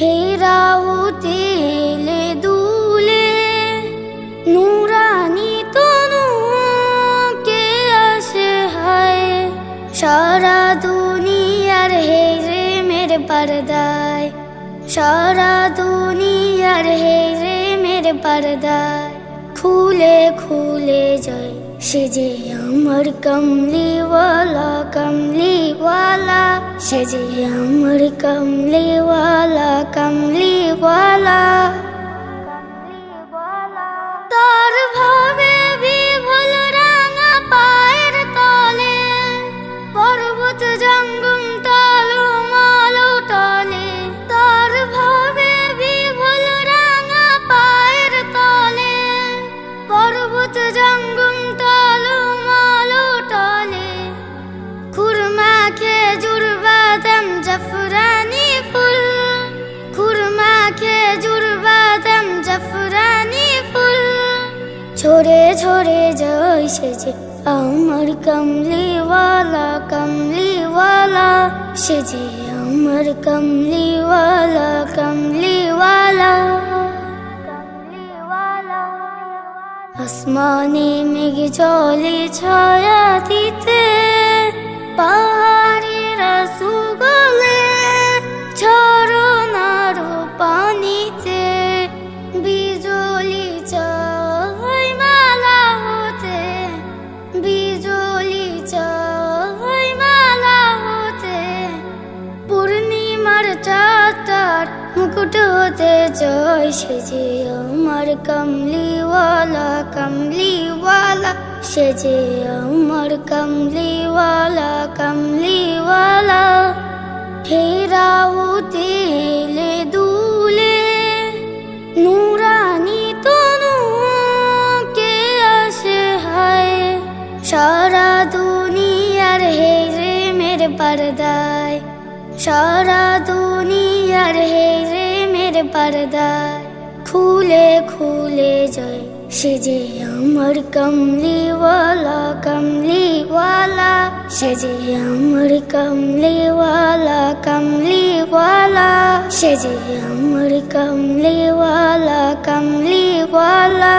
হেরাউতেলে দুলে নুরানি তনু কে আসে হায়? সারা দুনিয়ার হেরে মেরে পর্দায়। সারা দুনিয়ার হেরে মেরে পর্দায়। খুলে খুলে যায় সে যে আমার কমলিওয়ালা কমলিওয়ালা সে যে আমার কমলিওয়ালা কমলিওয়ালা ছোড়ে ছোড়ে যাই সেজে। আমার কমলিওয়ালা কমলিওয়ালা, সেজে। আমার কমলিওয়ালা কমলিওয়ালা আসমানে মেঘ জলে ছায়া মুকুট হতে জয় সেজে আমার কমলিওয়ালা কমলিওয়ালা। সেজে আমার কমলিওয়ালা কমলিওয়ালা। হেরাউতেলে দুলে, নুরানি তনু কে আসে হায়। সারা দুনিয়ার হেরে মেরে পর্দায় সারা দুনিয়ার হেরে মেরে পর্দায় খুলে খুলে যায় সে যে আমার কমলিওয়ালা কমলিওয়ালা। সে যে আমার কমলিওয়ালা কমলিওয়ালা। সে যে আমার কমলিওয়ালা কমলিওয়ালা।